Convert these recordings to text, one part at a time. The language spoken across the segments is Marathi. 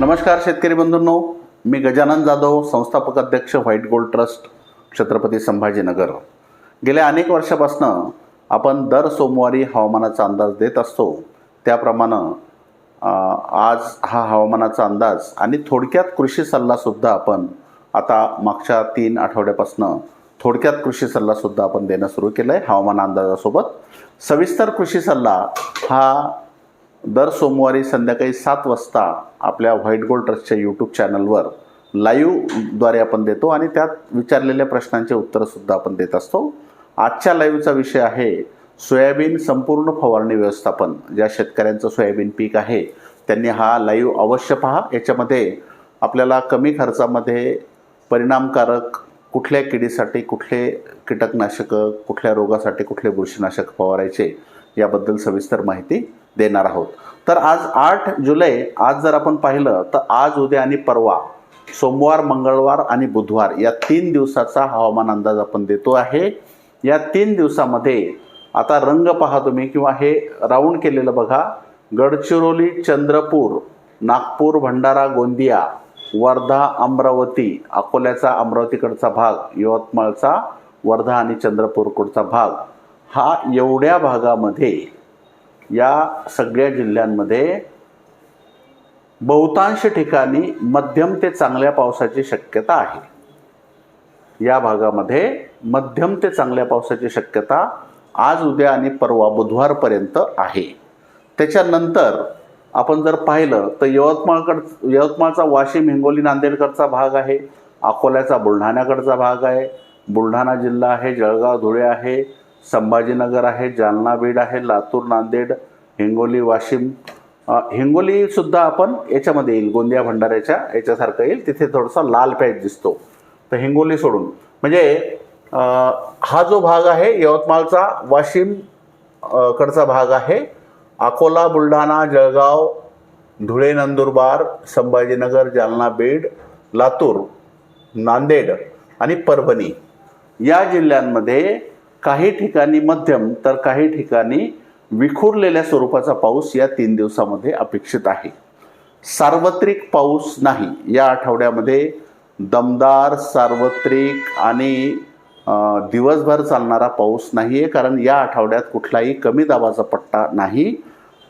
नमस्कार शेतकरी बंधूंनो. मी गजानन जाधव संस्थापक अध्यक्ष white gold trust Chhatrapati Sambhajinagar. गेल्या अनेक वर्षापासनं आपण दर सोमवारी हवामानाचा अंदाज देत असतो. त्याप्रमाणे आज हा हवामानाचा अंदाज आणि थोडक्यात कृषी सल्लासुद्धा आपण आता मागच्या तीन आठवड्यापासून थोडक्यात कृषी सल्लासुद्धा आपण देणं सुरू केलं आहे हवामान अंदाजासोबत. सविस्तर कृषी सल्ला हा दर सोमवारी संध्याकाळी सात वाजता आपल्या व्हाईट गोल्ड ट्रस्टच्या यूट्यूब चॅनलवर लाईव्हद्वारे आपण देतो आणि त्यात विचारलेल्या प्रश्नांचे उत्तरंसुद्धा आपण देत असतो. आजच्या लाईव्हचा विषय आहे सोयाबीन संपूर्ण फवारणी व्यवस्थापन. ज्या शेतकऱ्यांचं सोयाबीन पीक आहे त्यांनी हा लाईव्ह अवश्य पहा. याच्यामध्ये आपल्याला कमी खर्चामध्ये परिणामकारक कुठल्या किडीसाठी कुठले कीटकनाशकं कुठल्या रोगासाठी कुठले बुरशीनाशक फवारायचे याबद्दल सविस्तर माहिती देणार आहोत. तर आज आठ जुलै आज जर आपण पाहिलं तर आज उद्या आणि परवा सोमवार मंगळवार आणि बुधवार या तीन दिवसाचा हवामान अंदाज आपण देतो आहे. या तीन दिवसामध्ये आता रंग पहा तुम्ही किंवा हे राऊंड केलेलं बघा. गडचिरोली चंद्रपूर नागपूर भंडारा गोंदिया वर्धा अमरावती अकोल्याचा अमरावतीकडचा भाग यवतमाळचा वर्धा आणि चंद्रपूरकडचा भाग. हा एवढ्या भागामध्ये या सगळ्या जिल्ह्यांमध्ये बहुतांश ठिकाणी मध्यम ते चांगल्या पावसाची शक्यता आहे. या भागामध्ये मध्यम ते चांगल्या पावसाची शक्यता आज उद्या आणि परवा बुधवारपर्यंत आहे. त्याच्यानंतर आपण जर पाहिलं तर यवतमाळकड यवतमाळचा वाशिम हिंगोली नांदेडकडचा भाग आहे अकोल्याचा बुलढाण्याकडचा भाग आहे बुलढाणा जिल्हा आहे जळगाव धुळे आहे संभाजीनगर आहे जालना बीड आहे लातूर नांदेड हिंगोली वाशिम. हिंगोलीसुद्धा आपण याच्यामध्ये येईल गोंदिया भंडाऱ्याच्या याच्यासारखं येईल. तिथे थोडासा लाल पॅच दिसतो. तर हिंगोली सोडून. म्हणजे हा जो भाग आहे यवतमाळचा वाशिम कडचा भाग आहे. अकोला बुलढाणा जळगाव धुळे नंदुरबार संभाजीनगर जालना बीड लातूर नांदेड आणि परभणी या जिल्ह्यांमध्ये काही ठिकाणी मध्यम तर काही ठिकाणी विखुरलेल्या स्वरूपाचा पाऊस या तीन दिवसामध्ये अपेक्षित आहे. सार्वत्रिक पाऊस नाही. या आठवड्यामध्ये दमदार सार्वत्रिक आणि दिवसभर चालणारा पाऊस नाही आहे कारण या आठवड्यात कुठलाही कमी दाबाचा पट्टा नाही.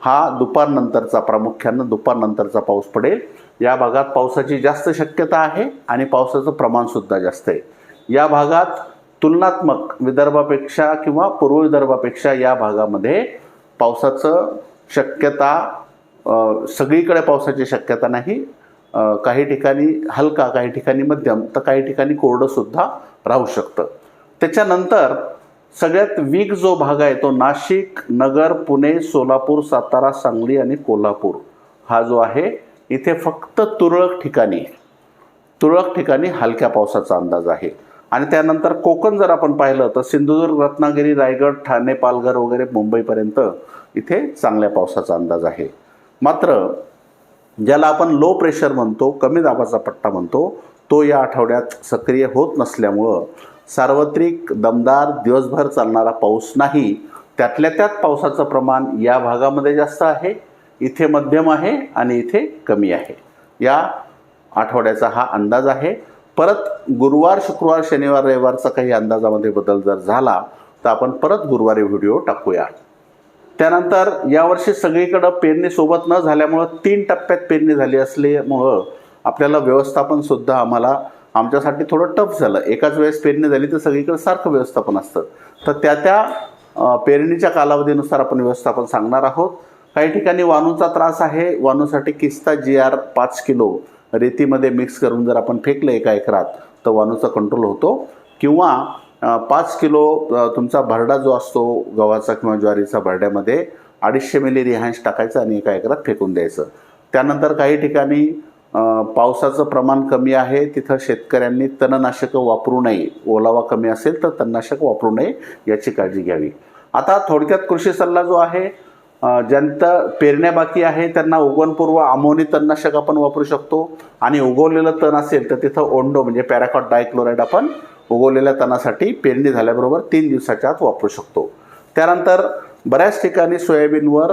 हा दुपारनंतरचा प्रामुख्यानं दुपारनंतरचा पाऊस पडेल. या भागात पावसाची जास्त शक्यता आहे आणि पावसाचं प्रमाणसुद्धा जास्त आहे. या भागात तुलनात्मक विदर्भापेक्षा किंवा पूर्व विदर्भापेक्षा या भागामध्ये पावसाचं शक्यता सगळीकडे पावसाची शक्यता नाही. काही ठिकाणी हलका काही ठिकाणी मध्यम तर काही ठिकाणी कोरडंसुद्धा राहू शकतं. त्याच्यानंतर सगळ्यात वीक जो भाग आहे तो नाशिक नगर पुणे सोलापूर सातारा सांगली आणि कोल्हापूर. हा जो आहे इथे फक्त तुरळक ठिकाणी तुरळक ठिकाणी हलक्या पावसाचा अंदाज आहे. आणि त्यानंतर कोकण जर आपण पाहिलं तर सिंधुदुर्ग रत्नागिरी रायगड ठाणे पालघर वगैरे मुंबईपर्यंत इथे चांगल्या पावसाचा अंदाज आहे. मात्र ज्याला आपण लो प्रेशर म्हणतो कमी दाबाचा पट्टा म्हणतो तो या आठवड्यात सक्रिय होत नसल्यामुळं सार्वत्रिक दमदार दिवसभर चालणारा पाऊस नाही त्यातल्या त्यात पावसाचं प्रमाण या भागामध्ये जास्त आहे इथे मध्यम आहे आणि इथे कमी आहे. या आठवड्याचा हा अंदाज आहे. परत गुरुवार शुक्रवार शनिवार रविवारचा काही अंदाजामध्ये बदल जर झाला तर आपण परत गुरुवारी व्हिडिओ टाकूया. त्यानंतर यावर्षी सगळीकडं पेरणी सोबत न झाल्यामुळं तीन टप्प्यात पेरणी झाली असल्यामुळं आपल्याला व्यवस्थापनसुद्धा आम्हाला आमच्यासाठी थोडं टफ झालं. एकाच वेळेस पेरणी झाली तर सगळीकडे सारखं व्यवस्थापन असतं. तर त्या त्या पेरणीच्या कालावधीनुसार आपण व्यवस्थापन सांगणार आहोत. काही ठिकाणी वाणूचा त्रास आहे. वाणूसाठी किस्ता जी आर पाच किलो रेतीमध्ये मिक्स करून जर आपण फेकलं एका एकरात तर वाणूचा कंट्रोल होतो. किंवा पाच किलो तुमचा भरडा जो असतो गव्हाचा किंवा ज्वारीचा भरड्यामध्ये अडीचशे मिली रिहांश टाकायचं आणि एका एकरात फेकून द्यायचं. त्यानंतर काही ठिकाणी पावसाचं प्रमाण कमी आहे तिथं शेतकऱ्यांनी तणनाशकं वापरू नये. ओलावा कमी असेल तर तणनाशक वापरू नये याची काळजी घ्यावी. आता थोडक्यात कृषी सल्ला जो आहे अ, ज्यांचं पेरण्या बाकी आहे त्यांना उगवणपूर्व अमोनी तणनाशक आपण वापरू शकतो. आणि उगवलेलं तण असेल तर तिथं ओंडो म्हणजे पॅराकॉट डायक्लोराईड आपण उगवलेल्या तणासाठी पेरणी झाल्याबरोबर तीन दिवसाच्या आत वापरू शकतो. त्यानंतर बऱ्याच ठिकाणी सोयाबीनवर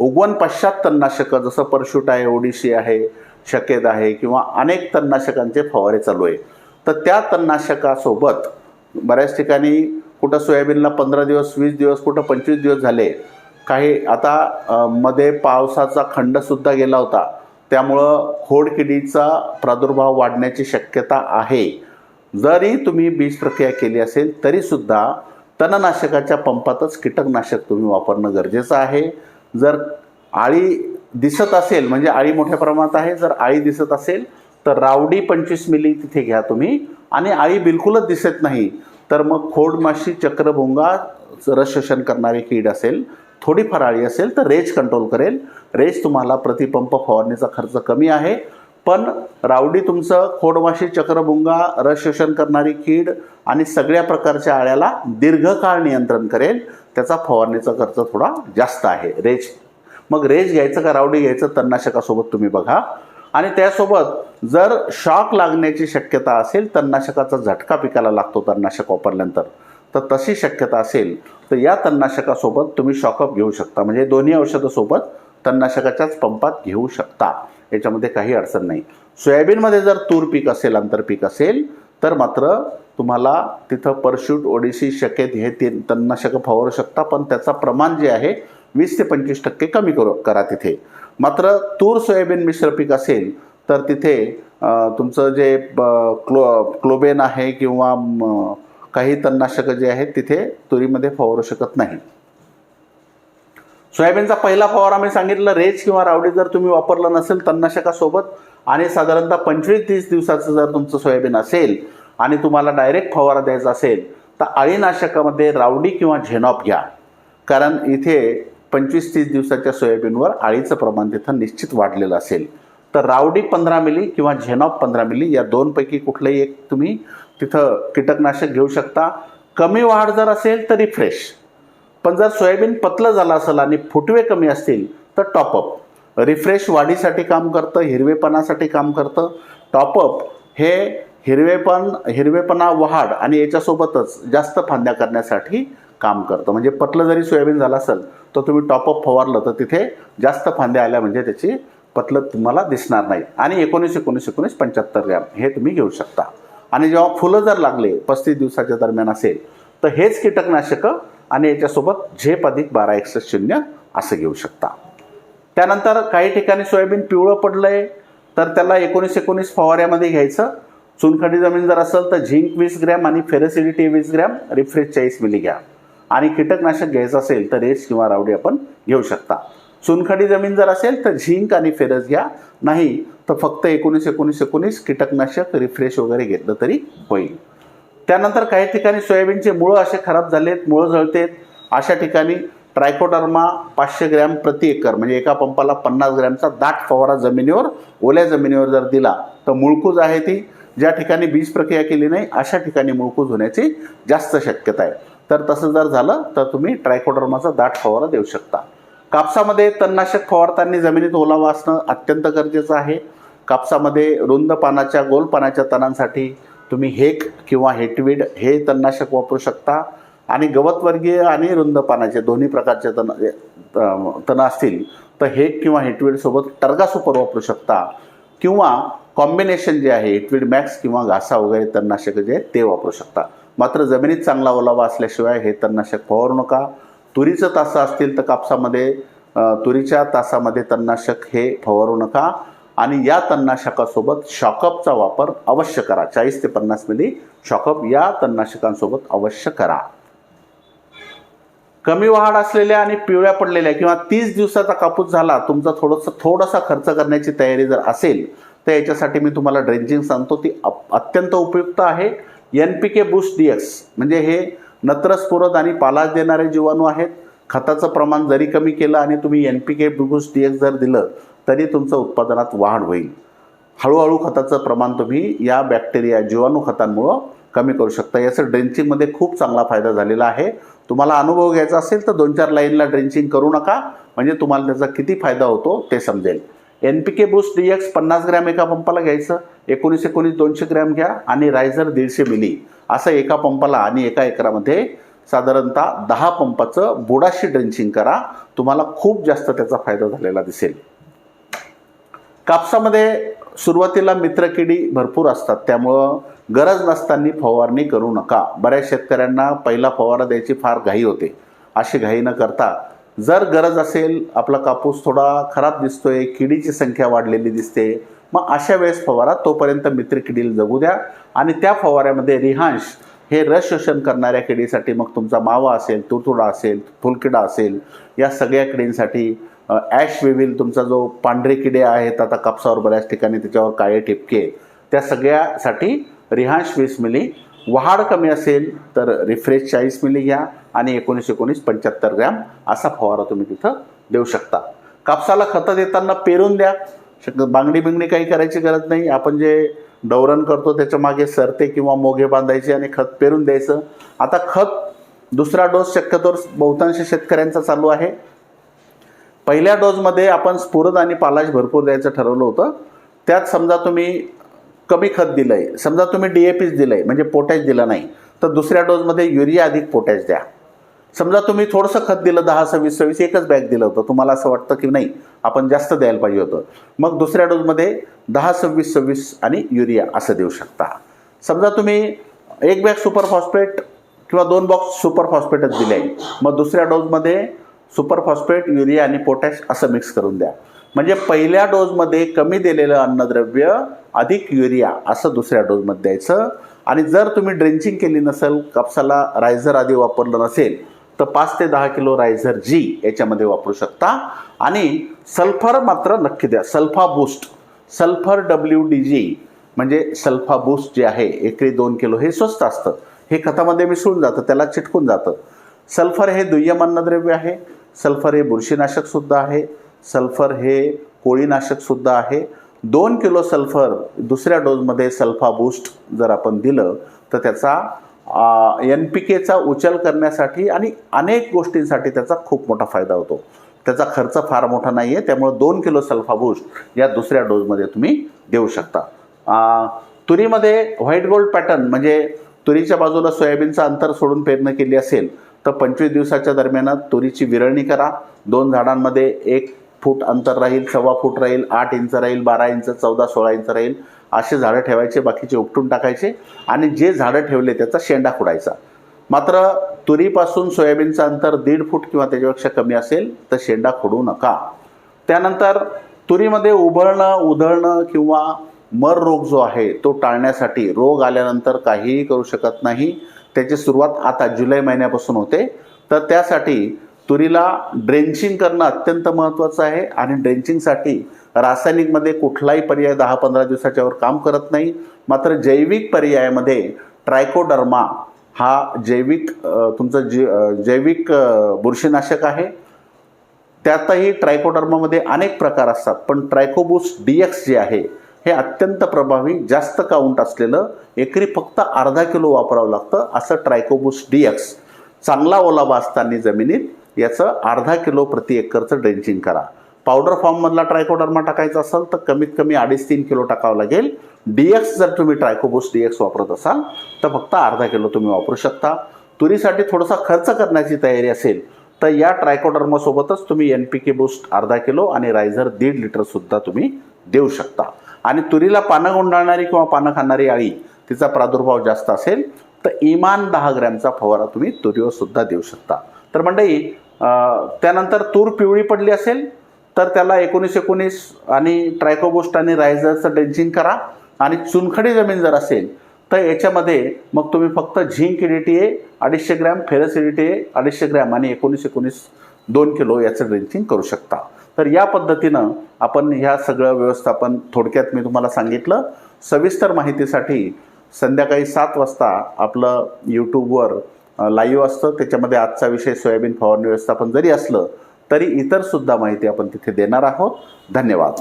उगवण पश्चात तणनाशकं जसं परशूट आहे ओडिशी आहे शकेद आहे किंवा अनेक तणनाशकांचे फवारे चालू आहे. तर त्या तणनाशकासोबत बऱ्याच ठिकाणी कुठं सोयाबीनला पंधरा दिवस वीस दिवस कुठं पंचवीस दिवस झाले काही आता मध्ये पावसाचा खंडसुद्धा गेला होता. त्यामुळं खोडकिडीचा प्रादुर्भाव वाढण्याची शक्यता आहे. जरी तुम्ही बीज प्रक्रिया केली असेल तरीसुद्धा तणनाशकाच्या पंपातच कीटकनाशक तुम्ही वापरणं गरजेचं आहे. जर आळी दिसत असेल म्हणजे आळी मोठ्या प्रमाणात आहे जर आळी दिसत असेल तर रावडी पंचवीस मिली तिथे घ्या तुम्ही. आणि आळी बिलकुलच दिसत नाही. तर मग खोडमाशी चक्रभुंगा रस शोषण करणारी कीड असेल थोडी फराळी असेल तर रेज कंट्रोल करेल. रेज तुम्हाला प्रतिपंप फवारणीचा खर्च कमी आहे. पण रावडी तुमचं खोडमाशी चक्रभुंगा रस शोषण करणारी कीड आणि सगळ्या प्रकारच्या आळ्याला दीर्घकाळ नियंत्रण करेल. त्याचा फवारणीचा खर्च थोडा जास्त आहे. रेज. मग रेज घ्यायचं का रावडी घ्यायचं? तणनाशकासोबत तुम्ही बघा. आणि त्यासोबत जर शॉक लागण्याची शक्यता असेल तणनाशकाचा झटका पिकाला लागतो तणनाशक वापरल्यानंतर. तर तशी शक्यता असेल तर या तणनाशकासोबत तुम्ही शॉकअप घेऊ शकता. म्हणजे दोन्ही औषधासोबत तणनाशकाच्याच पंपात घेऊ शकता. याच्यामध्ये काही अडचण नाही. सोयाबीनमध्ये जर तूर पीक असेल आंतरपीक असेल तर मात्र तुम्हाला तिथं परशूट ओडिसी शकेत हे ते तणनाशकं फवारू शकता पण त्याचा प्रमाण जे आहे वीस ते पंचवीस टक्के कमी करू करा तिथे. मात्र तूर सोयाबीन मिश्र पीक असेल तर तिथे तुमचं जे क्लो क्लोबेन आहे किंवा काही तणनाशकं जे आहेत तिथे तुरीमध्ये फवारू शकत नाही. सोयाबीनचा पहिला फवारा मी सांगितलं रेज किंवा रावडी जर तुम्ही वापरलं नसेल तणनाशकासोबत आणि साधारणतः पंचवीस तीस दिवसाचं जर तुमचं सोयाबीन असेल आणि तुम्हाला डायरेक्ट फवारा द्यायचा असेल तर अळीनाशकामध्ये रावडी किंवा झेनॉप घ्या. कारण इथे पंचवीस तीस दिवसाच्या सोयाबीनवर आळीचं प्रमाण तिथं निश्चित वाढलेलं असेल. तर रावडी पंधरा मिली किंवा झेनॉप पंधरा मिली या दोनपैकी कुठलंही एक तुम्ही तिथं कीटकनाशक घेऊ शकता. कमी वाढ जर असेल तर रिफ्रेश पण जर सोयाबीन पतलं झालं असेल आणि फुटवे कमी असतील तर टॉपअप रिफ्रेश वाढीसाठी काम करतं हिरवेपणासाठी काम करतं. टॉपअप हे हिरवेपण हिरवेपणा वाढ आणि याच्यासोबतच जास्त फांद्या करण्यासाठी काम करतं. म्हणजे पतलं जरी सोयाबीन झालं असेल तर तुम्ही टॉपअप फवारलं तर तिथे जास्त फांद्या आल्या म्हणजे त्याची पतलं तुम्हाला दिसणार नाही. आणि एकोणीस एकोणीस एकोणीस पंच्याहत्तर ग्रॅम हे तुम्ही घेऊ शकता. आणि जेव्हा फुलं जर लागले पस्तीस दिवसाच्या दरम्यान असेल तर हेच कीटकनाशकं आणि याच्यासोबत झेप अधिक बारा एकसष्ट शून्य असं घेऊ शकता. त्यानंतर काही ठिकाणी सोयाबीन पिवळं पडलं आहे तर त्याला एकोणीस एकोणीस फवाऱ्यामध्ये घ्यायचं. चुनखडी जमीन जर असेल तर झिंक वीस ग्रॅम आणि फेरसिडिटी वीस ग्रॅम रिफ्रेश चाळीस मिली घ्या आणि कीटकनाशक घ्यायचं असेल तर रेस किंवा रावडी आपण घेऊ शकता. चुनखडी जमीन जर असेल तर झिंक आणि फेरस घ्या. नाही तर फक्त एकोणीस एकोणीस एकोणीस कीटकनाशक रिफ्रेश वगैरे घेतलं तरी होईल. त्यानंतर काही ठिकाणी सोयाबीनचे मुळं असे खराब झालेत मुळं जळतेत. अशा ठिकाणी ट्रायकोडर्मा पाचशे ग्रॅम प्रति एकर म्हणजे एका पंपाला पन्नास ग्रॅमचा दाट फवारा जमिनीवर ओल्या जमिनीवर जर दिला तर मुळकूज आहे ती. ज्या ठिकाणी बीज प्रक्रिया केली नाही अशा ठिकाणी मुळकूज होण्याची जास्त शक्यता आहे. तर तसं जर झालं तर तुम्ही ट्रायकोडर्माचा दाट फवारा देऊ शकता. कापसामध्ये तणनाशक फवारताना जमिनीत ओलावा असणं अत्यंत गरजेचं आहे. कापसामध्ये रुंद पानाच्या गोल पानाच्या तणांसाठी तुम्ही हेक किंवा हेटवीड हे तणनाशक वापरू शकता. आणि गवतवर्गीय आणि रुंद पानाचे दोन्ही प्रकारचे तण अं, तण असतील तर हेक किंवा हेटवीडसोबत टर्गा सुपर वापरू शकता. किंवा कॉम्बिनेशन जे आहे हेटवीड मॅक्स किंवा घासा वगैरे तणनाशक जे आहेत ते वापरू शकता. मात्र जमिनीत चांगला ओलावा असल्याशिवाय हे तणनाशक फवारू नका. तुरीचं तासं असतील तर कापसामध्ये तुरीच्या तासामध्ये तणनाशक हे फवारू नका. आणि या तणनाशकासोबत शॉकअपचा वापर अवश्य करा. चाळीस ते पन्नास मिली शॉकअप या तणनाशकांसोबत अवश्य करा. कमी वाढ असलेल्या आणि पिवळ्या पडलेल्या किंवा तीस दिवसाचा कापूस झाला तुमचा थोडंसं थोडासा खर्च करण्याची तयारी जर असेल तर याच्यासाठी मी तुम्हाला ड्रेंजिंग सांगतो ती अप- अत्यंत उपयुक्त आहे. N P K boost D X म्हणजे हे नत्रस्फुरद आणि पालाज देणारे जीवाणू आहेत. खताचं प्रमाण जरी कमी केलं आणि तुम्ही N P K boost D X जर दिलं तरी तुमचं उत्पादनात वाढ होईल. हळूहळू खताचं प्रमाण तुम्ही या बॅक्टेरिया जीवाणू खतांमुळं कमी करू शकता. याचं ड्रेंचिंगमध्ये खूप चांगला फायदा झालेला आहे. तुम्हाला अनुभव घ्यायचा असेल तर दोन चार लाईनला ड्रेंचिंग करू नका. म्हणजे तुम्हाला त्याचा किती फायदा होतो ते समजेल. N P K boost D X पन्नास ग्रॅम एका पंपाला घ्यायचं एकोणीस एकोणीस दोनशे ग्रॅम घ्या आणि रायझर दीडशे मिली. असं एका पंपाला आणि एका एकरामध्ये साधारणतः दहा पंपाचं बुडाशी ड्रेंचिंग करा. तुम्हाला खूप जास्त त्याचा फायदा झालेला दिसेल. कापसामध्ये सुरुवातीला मित्रकिडी भरपूर असतात. त्यामुळं गरज नसताना फवारणी करू नका. बऱ्याच शेतकऱ्यांना पहिला फवारा द्यायची फार घाई होते. अशी घाई न करता जर गरज असेल आपला कापूस थोडा खराब दिसतोय किडीची संख्या वाढलेली दिसते मग अशा वेळेस फवारा तोपर्यंत मित्रकिडीला जगू द्या. आणि त्या फवाऱ्यामध्ये रिहांश हे रस शोषण करणाऱ्या किडीसाठी मग तुमचा मावा असेल तुरतुडा असेल फुलकिडा असेल या सगळ्या किडींसाठी ॲश वेविल तुमचा जो पांढरे किडे आहेत आता कापसावर बऱ्याच ठिकाणी त्याच्यावर काळे ठिपके त्या सगळ्यासाठी रिहांश वीस मिली वहाड कमी असेल तर रिफ्रेश चाळीस मिली घ्या आणि एकोणीस एकोणीस पंच्याहत्तर ग्रॅम असा फवारा तुम्ही तिथं देऊ शकता. कापसाला खतं देताना पेरून द्या. शक बांगडी बिंगडी काही करायची गरज नाही. आपण जे डवरण करतो त्याच्यामागे सरते किंवा मोगे बांधायचे आणि खत पेरून द्यायचं. आता खत दुसरा डोस शक्यतोवर बहुतांश शेतकऱ्यांचा चालू आहे. पहिल्या डोजमध्ये आपण स्फुरद आणि पालाश भरपूर द्यायचं ठरवलं होतं. त्यात समजा तुम्ही कमी खत दिलं आहे समजा तुम्ही डी ए पीच दिलं आहे म्हणजे पोटॅश दिलं नाही तर दुसऱ्या डोजमध्ये युरिया अधिक पोटॅश द्या. समजा तुम्ही थोडंसं खत दिलं दहा सव्वीस सव्वीस एकच बॅग दिलं होतं तुम्हाला असं वाटतं की नाही आपण जास्त द्यायला पाहिजे होतं. मग दुसऱ्या डोजमध्ये दहा सव्वीस सव्वीस आणि युरिया असं देऊ शकता. समजा तुम्ही एक बॅग सुपर फॉस्फेट किंवा दोन बॉक्स सुपर फॉस्फेटच दिले मग दुसऱ्या डोजमध्ये सुपर फॉस्फेट युरिया आणि पोटॅश असं मिक्स करून द्या. म्हणजे पहिल्या डोजमध्ये कमी दिलेलं अन्नद्रव्य अधिक युरिया असं दुसऱ्या डोजमध्ये द्यायचं. आणि जर तुम्ही ड्रेंचिंग केली नसेल कापसाला रायझर आधी वापरलं नसेल तर पाच ते दहा किलो रायझर जी याच्यामध्ये वापरू शकता. आणि सल्फर मात्र नक्की द्या. Sulpha boost. Sulphur W D G म्हणजे सल्फा बूस्ट जे आहे एकरी दोन किलो हे स्वस्त असतं. हे खतामध्ये मिसळून जातं त्याला चिटकून जातं. सल्फर हे दुय्यम अन्नद्रव्य आहे. सल्फर हे बुरशीनाशकसुद्धा आहे. सल्फर हे कोळीनाशकसुद्धा आहे. दोन किलो सल्फर दुसऱ्या डोजमध्ये सल्फा बूस्ट जर आपण दिलं तर त्याचा एन पी केचा उचल करण्यासाठी आणि अनेक गोष्टींसाठी त्याचा खूप मोठा फायदा होतो. त्याचा खर्च फार मोठा नाही आहे त्यामुळे दोन किलो सल्फा बूस्ट या दुसऱ्या डोजमध्ये तुम्ही देऊ शकता. तुरीमध्ये व्हाईट गोल्ड पॅटर्न म्हणजे तुरीच्या बाजूला सोयाबीनचं अंतर सोडून पेरणी केली असेल तर पंचवीस दिवसाच्या दरम्यानात तुरीची विरळणी करा. दोन झाडांमध्ये एक फूट अंतर राहील सव्वा फूट राहील आठ इंच राहील बारा इंच चौदा सोळा इंच राहील असे झाडं ठेवायचे बाकीचे उपटून टाकायचे आणि जे झाडं ठेवले त्याचा शेंडा खुडायचा. मात्र तुरीपासून सोयाबीनचं अंतर दीड फूट किंवा त्याच्यापेक्षा कमी असेल तर शेंडा खोडू नका. त्यानंतर तुरीमध्ये उभळणं उधळणं किंवा मर रोग जो आहे तो टाळण्यासाठी रोग आल्यानंतर काहीही करू शकत नाही. त्याची सुरुवात आता जुलै महिन्यापासून होते. तर त्यासाठी तुरीला ड्रेंचिंग करणं अत्यंत महत्त्वाचं आहे आणि ड्रेंचिंगसाठी रासायनिकमध्ये कुठलाही पर्याय दहा पंधरा दिवसाच्यावर काम करत नाही. मात्र जैविक पर्यायामध्ये ट्रायकोडर्मा हा जैविक तुमचं जे जैविक बुरशीनाशक आहे. त्यातही ट्रायकोडर्मामध्ये अनेक प्रकार असतात पण ट्रायकोबुस डी एक्स जे आहे हे अत्यंत प्रभावी जास्त काउंट असलेलं एकरी फक्त अर्धा किलो वापरावं लागतं असं ट्रायकोबुस डी एक्स चांगला ओलावा असताना जमिनीत याचं अर्धा किलो प्रति एकरचं ड्रेंचिंग करा. पावडर फॉर्ममधला ट्रायकोडर्मा टाकायचा असेल तर कमीत कमी अडीच तीन किलो टाकावं लागेल. डी एक्स जर तुम्ही ट्रायकोबुस डी एक्स वापरत असाल तर फक्त अर्धा किलो तुम्ही वापरू शकता. तुरीसाठी थोडासा खर्च करण्याची तयारी असेल तर या ट्रायकोडर्मासोबतच तुम्ही एन पी के बूस्ट अर्धा किलो आणि रायझर दीड लिटरसुद्धा तुम्ही देऊ शकता. आणि तुरीला पानं गुंडाळणारी किंवा पानं खाणारी आळी तिचा प्रादुर्भाव जास्त असेल तर इमान दहा ग्रॅमचा फवारा तुम्ही तुरीवर सुद्धा देऊ शकता. तर मंडळी त्यानंतर तूर पिवळी पडली असेल तर त्याला एकोणीस एकोणीस आणि ट्रायकोबोस्ट आणि रायझरचं ड्रेंचिंग करा. आणि चुनखडी जमीन जर असेल तर याच्यामध्ये मग तुम्ही फक्त झिंक डी ए अडीचशे ग्रॅम फेरस डी ए अडीचशे ग्रॅम आणि एकोणीस एकोणीस दोन किलो याचं ड्रेंचिंग करू शकता. तर या पद्धतीनं आपण ह्या सगळं व्यवस्थापन थोडक्यात मी तुम्हाला सांगितलं. सविस्तर माहितीसाठी संध्याकाळी सात वाजता आपलं यूट्यूबवर लाईव्ह असतं. त्याच्यामध्ये आजचा विषय सोयाबीन फवारणी व्यवस्थापन जरी असलं तरी इतर सुद्धा माहिती आपण तिथे देणार आहोत. धन्यवाद.